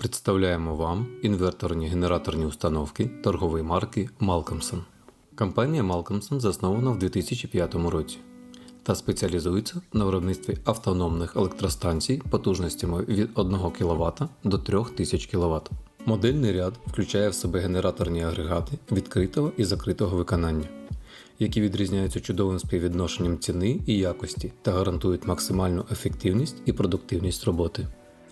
Представляємо вам інверторні генераторні установки торгової марки Malcolmson. Компанія Malcolmson заснована в 2005 році та спеціалізується на виробництві автономних електростанцій потужностями від 1 кВт до 3000 кВт. Модельний ряд включає в себе генераторні агрегати відкритого і закритого виконання, які відрізняються чудовим співвідношенням ціни і якості та гарантують максимальну ефективність і продуктивність роботи.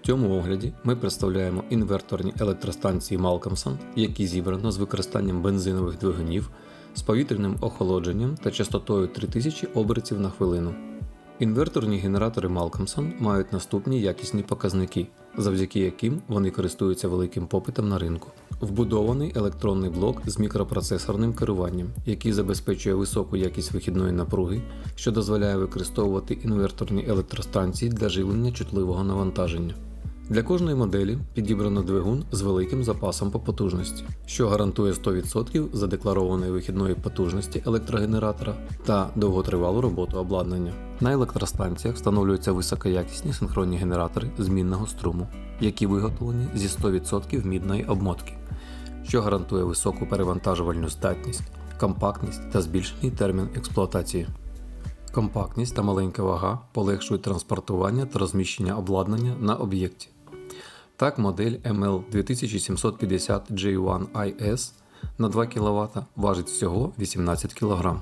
Цьому огляді ми представляємо інверторні електростанції Malcolmson, які зібрано з використанням бензинових двигунів з повітряним охолодженням та частотою 3000 обертів на хвилину. Інверторні генератори Malcolmson мають наступні якісні показники, завдяки яким вони користуються великим попитом на ринку. Вбудований електронний блок з мікропроцесорним керуванням, який забезпечує високу якість вихідної напруги, що дозволяє використовувати інверторні електростанції для живлення чутливого навантаження. Для кожної моделі підібрано двигун з великим запасом по потужності, що гарантує 100% задекларованої вихідної потужності електрогенератора та довготривалу роботу обладнання. На електростанціях встановлюються високоякісні синхронні генератори змінного струму, які виготовлені зі 100% мідної обмотки, що гарантує високу перевантажувальну здатність, компактність та збільшений термін експлуатації. Компактність та маленька вага полегшують транспортування та розміщення обладнання на об'єкті. Так, модель ML2750J1IS на 2 кВт важить всього 18 кг,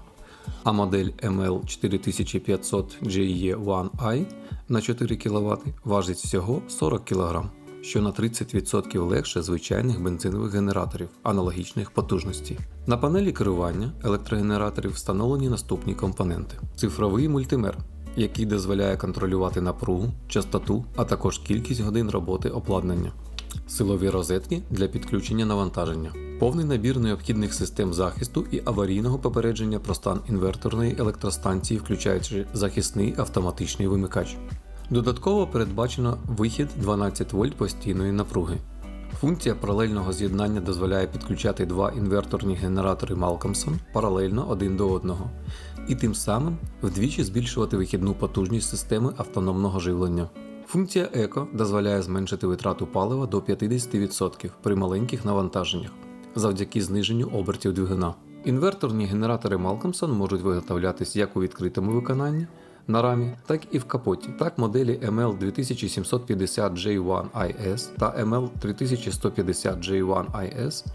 а модель ML4500JE1i на 4 кВт важить всього 40 кг, що на 30% легше звичайних бензинових генераторів аналогічних потужностей. На панелі керування електрогенераторів встановлені наступні компоненти: цифровий мультимер, який дозволяє контролювати напругу, частоту, а також кількість годин роботи обладнання, силові розетки для підключення навантаження, повний набір необхідних систем захисту і аварійного попередження про стан інверторної електростанції, включаючи захисний автоматичний вимикач. Додатково передбачено вихід 12 вольт постійної напруги. Функція паралельного з'єднання дозволяє підключати два інверторні генератори Malcolmson паралельно один до одного, і тим самим вдвічі збільшувати вихідну потужність системи автономного живлення. Функція Eco дозволяє зменшити витрату палива до 50% при маленьких навантаженнях завдяки зниженню обертів двигуна. Інверторні генератори Malcolmson можуть виготовлятись як у відкритому виконанні на рамі, так і в капоті. Так моделі ML2750J1IS та ML3150J1IS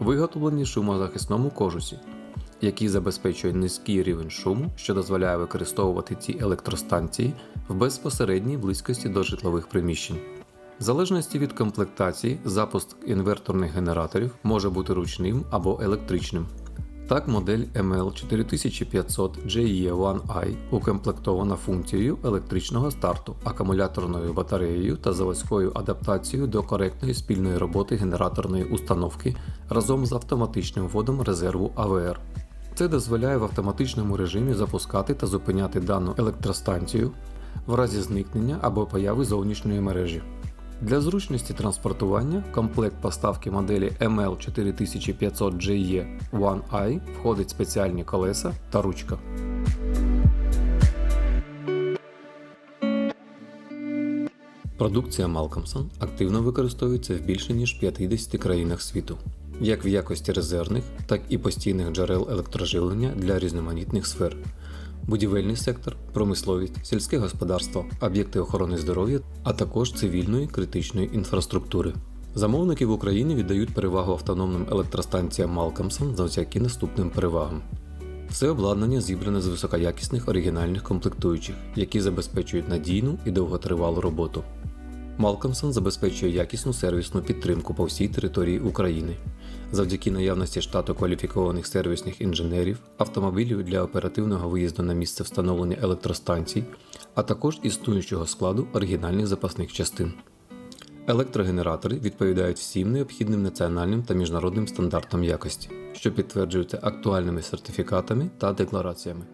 виготовлені в шумозахисному кожусі, який забезпечує низький рівень шуму, що дозволяє використовувати ці електростанції в безпосередній близькості до житлових приміщень. В залежності від комплектації, запуск інверторних генераторів може бути ручним або електричним. Так, модель ML4500JE1i укомплектована функцією електричного старту, акумуляторною батареєю та заводською адаптацією до коректної спільної роботи генераторної установки разом з автоматичним вводом резерву АВР. Це дозволяє в автоматичному режимі запускати та зупиняти дану електростанцію в разі зникнення або появи зовнішньої мережі. Для зручності транспортування комплект поставки моделі ML4500JE1i входить спеціальні колеса та ручка. Продукція Malcolmson активно використовується в більше ніж 50 країнах світу, як в якості резервних, так і постійних джерел електроживлення для різноманітних сфер. Будівельний сектор, промисловість, сільське господарство, об'єкти охорони здоров'я, а також цивільної критичної інфраструктури. Замовники в Україні віддають перевагу автономним електростанціям Malcolmson завдяки наступним перевагам. Все обладнання зібране з високоякісних оригінальних комплектуючих, які забезпечують надійну і довготривалу роботу. Malcolmson забезпечує якісну сервісну підтримку по всій території України. Завдяки наявності штату кваліфікованих сервісних інженерів, автомобілів для оперативного виїзду на місце встановлення електростанцій, а також існуючого складу оригінальних запасних частин. Електрогенератори відповідають всім необхідним національним та міжнародним стандартам якості, що підтверджуються актуальними сертифікатами та деклараціями.